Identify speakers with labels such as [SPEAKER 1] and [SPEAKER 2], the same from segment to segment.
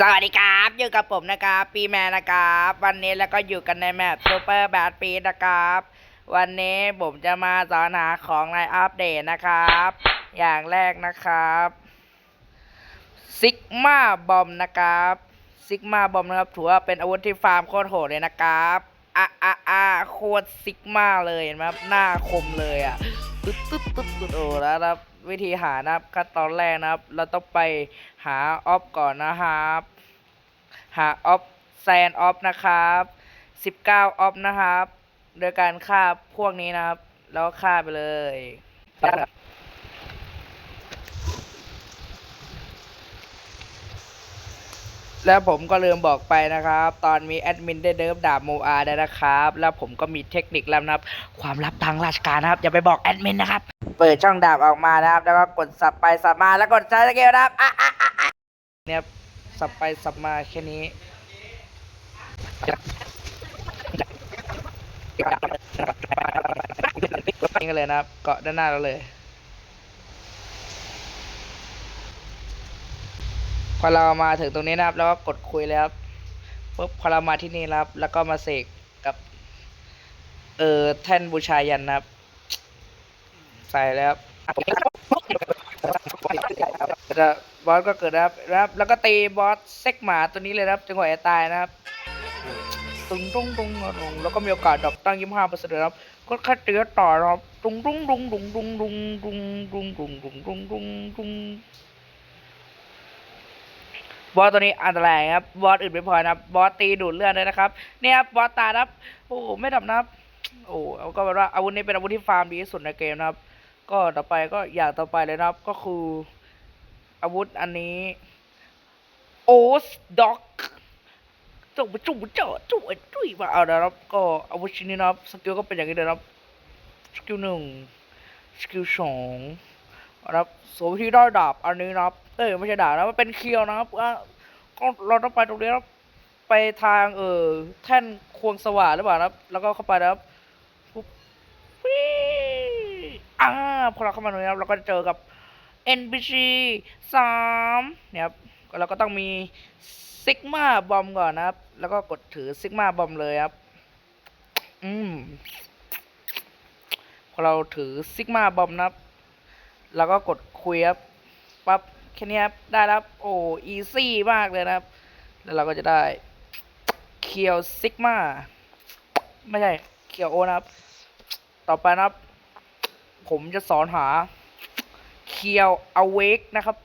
[SPEAKER 1] สวัสดีครับ อยู่กับผมนะครับ ปีแมนนะครับ วันนี้แล้วก็อยู่กันในแมปซูเปอร์แบทปีนะครับ วันนี้ผมจะมาสอนหาของในอัปเดตนะครับ อย่างแรกนะครับซิกมาบอมนะครับซิกมาบอมนะครับถือว่าเป็นอาวุธที่ฟาร์มโคตรโหดเลยนะครับอะอะอะโคตรซิกมาเลยเห็นไหมครับหน้าคมเลยอะ ตึ๊ดตึ๊ดตึ๊ดตึ๊ดโอ้แล้วนะครับ วิธีหานะครับขั้นตอนแรกนะครับ เราต้องไปหาออฟก่อนนะครับ หาออฟแซนออฟนะครับสิบเก้าออฟนะครับ โดยการฆ่าพวกนี้นะครับ แล้วฆ่าไปเลย แล้วผมก็ลืมบอกไปนะครับ ตอนมีแอดมินได้เดิฟดาบโมอาได้นะครับ แล้วผมก็มีเทคนิคลับนะครับ ความลับทางราชการนะครับ อย่าไปบอกแอดมินนะครับ เปิดช่องดาบออกมานะครับ แล้วก็กดสับไปสับมาแล้วกดใช้สกิลนะครับอะอะอะอะเนี่ยครับสับไปสับมาแค่นี้ นี่กันเลยนะครับ เกาะด้านหน้าเราเลย พอเรามาถึงตรงนี้นะครับ แล้วก็กดคุยเลยครับปุ๊บพอเรามาที่นี่นะครับ แล้วก็มาเสกกับ เอ่อแท่นบูชายันนะครับ ใส่แล้วครับอสก็เกิดนะครับครับ แล้วก็ตีบอสเซ็กหมาตัวนี้เลยนะครับจนกว่าจะตายนะครับตุ้งตุ้งตุ้งตุ้งแล้วก็มีโอกาสดรอปตั้งยี่ห้าเปอร์เซ็นต์นะครับก็แค่เตือต่อครับตุ้งตุ้งตุ้งตุ้งตุ้งตุ้งตุ้งตุ้งตุ้งตุ้งตุ้งตุ้งตุ้ง บอสตัวนี้อันตรายครับ บอสอื่นไม่พอนะครับ บอสตีดูดเลือดเลยนะครับ เนี่ยครับบอสตาครับ โอ้ไม่ดับนะครับ โอ้เอาก็แปลว่าอาวุธนี้เป็นอาวุธที่ฟาร์มดีที่สุดในเกมนะครับ ก็ต่อไปก็อย่างต่อไปเลยนะครับ ก็คือ อาวุธอันนี้โอสด็อกจุ๊บจุ๊บเจาะจุ๊บจุ๊ยมาเอาละครับก็อาวุธชิ้นนี้นะครับ สกิลก็เป็นอย่างนี้เลยนะครับ สกิลหนึ่งสกิลสอง นะครับสวมที่ได้ดาบอันนี้นะครับเอ้ยไม่ใช่ดาบนะมันเป็นเคียวนะครับอะก็เราต้องไปตรงนี้นะครับไปทางเออแท่นควงสว่านหรือเปล่านะครับ แล้วก็เข้าไปนะครับปุ๊บวิ่งอ่าพอเราเข้ามาตรงนี้นะครับเราก็จะเจอกับ NPC สามเนี่ยครับเราก็ต้องมีซิกมาบอมก่อนนะครับ แล้วก็กดถือซิกมาบอมเลยครับ อืมพอเราถือซิกมาบอมนะครับ แล้วก็กดคุยครับปั๊บแค่นี้ครับได้แล้วครับโอ้อีซี่มากเลยนะครับ แล้วเราก็จะได้เคียวซิกมาไม่ใช่เคียวโอนะครับ ต่อไปนะครับ ผมจะสอนหาเคียวอเวกนะครับ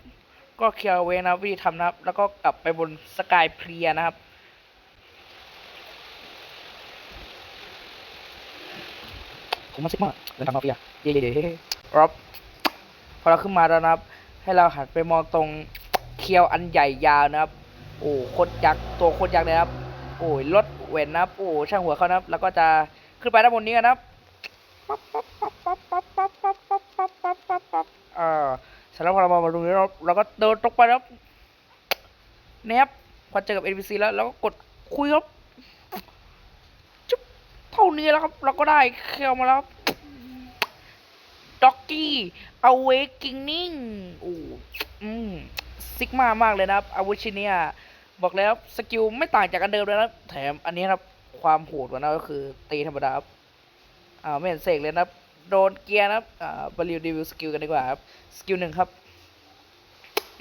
[SPEAKER 1] ก็เคียร์เวนะวิธีทำนะครับ แล้วก็กลับไปบนสกายเพลียนะครับผมมาซิกมาเดินทางมาเฟียเย่เย่เย่รับ พอเราขึ้นมาแล้วนะครับ ให้เราหันไปมองตรงเคียวอันใหญ่ยาวนะครับ โอ้โคตรยักษ์ตัวโคตรยักษ์เลยครับ โอ้ยรถเวนนะครับ โอ้ช่างหัวเขานะครับ แล้วก็จะขึ้นไปด้านบนนี้กันนะครับปั๊บปั๊บปั๊บปั๊บปั๊บปั๊บปั๊บปั๊บปั๊บปั๊บปั๊บปั๊บอ่าเสร็จแล้วพอเรามาตรงนี้เราเราก็เดินตรงไปครับเนี้ยครับพอเจอกับ NPC แล้วเราก็กดคุยครับจุ๊บเท่านี้แล้วครับ เราก็ได้เคียวมาแล้ว กี้อเวกิงนิ่งโอ้อืมซิกมามากเลยนะครับอาวุธชิ้นเนี้ยบอกแล้วสกิลไม่ต่างจากอันเดิมเลยนะแถมอันนี้ครับความโหดกว่านั้นก็คือตีธรรมดาครับอ่าไม่เห็นเสกเลยนะครับโดนเกียร์นะครับอ่าบริวรีวิวสกิลกันดีกว่าครับสกิลหนึ่งครับ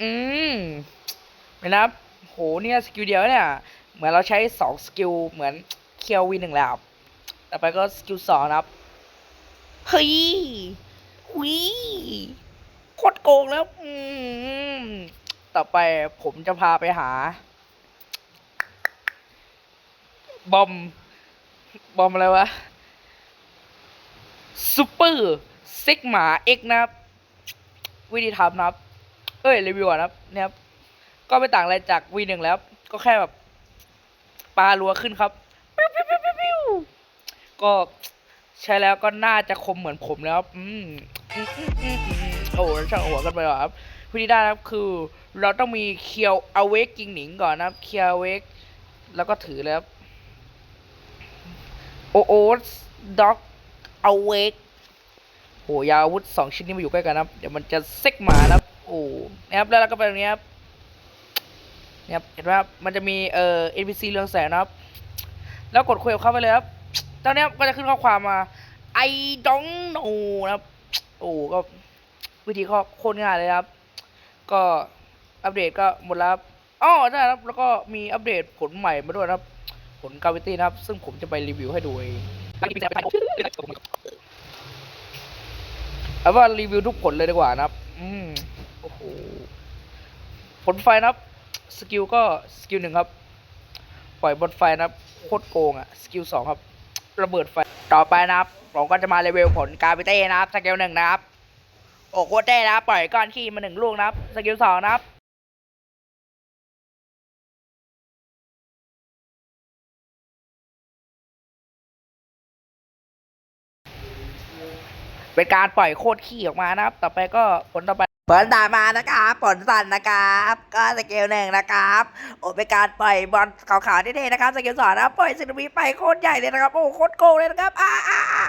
[SPEAKER 1] อืมเห็นะครับโหเนี่ยสกิลเดียวเนี่ย เหมือนเราใช้สองสกิลเหมือนเคียววีหนึ่งแล้วต่อไปก็สกิลสองนะครับ เฮ้ย หุยโคตรโกงแล้ว อืม ต่อไปผมจะพาไปหา บอม บอมอะไรวะซูเปอร์ซิกมาเอ็กนะครับ วิธีทำนะครับ เอ้ย รีวิวก่อนนะครับเนี่ยครับ ก็ไม่ต่างอะไรจากวีหนึ่งแล้ว ก็แค่แบบปลารัวขึ้นครับปิ้วปิ้วปิ้วปิ้วก็ ใช้แล้วก็น่าจะคมเหมือนผมแล้วอืมอืมอืมอืมอืมโอ้ช่างหัวกันไปหรอครับวิธีได้นะครับคือ เราต้องมีเคียวอเวกกิงหนิงก่อนนะครับเคียวเวกแล้วก็ถือแล้วโอโอสด็อกอเวกโหยาวอาวุธสองชิ้นนี้มาอยู่ใกล้กันนะครับเดี๋ยวมันจะเซ็กหมานะครับโอ้นะครับแล้วเราก็ไปตรงนี้ครับนี่ครับเห็นไหมครับมันจะมีเอ่อ NPC เรืองแสงนะครับ แล้วกดคุยกับเขาไปเลยครับ ตอนนี้ก็จะขึ้นข้อความมา I don't know นะครับ โอ้ก็วิธีก็โคตรง่ายเลยครับ ก็อัปเดตก็หมดแล้วครับอ๋อได้ครับ แล้วก็มีอัปเดตผลใหม่มาด้วยนะครับ ผลกาวิตี้นะครับ ซึ่งผมจะไปรีวิวให้ดูเองเอาว่ารีวิวทุกผลเลยดีกว่านะครับ อืมโอ้โห ผลไฟนะครับ สกิลก็สกิลหนึ่งครับ ปล่อยบนไฟนะครับ โคตรโกงอะสกิลสองครับ ระเบิดไฟต่อไปนะครับผมก็จะมารีวิวผลกาวิเต้นะครับสกิลหนึ่งนะครับโอ้โคตรเต้นะครับปล่อยก้อนขี้มาหนึ่งลูกนะครับสกิลสองนะครับเป็นการปล่อยโคตรขี้ออกมานะครับ ต่อไปก็ผลต่อไป ผลต่อมานะครับผลสั่นนะครับ ก็สกิลหนึ่งนะครับโอเป็นการปล่อยบอลขาวๆเท่ๆนะครับสกิลสองนะปล่อยสินวีไปโคตรใหญ่เลยนะครับ โอ้โคตรโกงเลยนะครับอ่าอ่าอ่าอ่า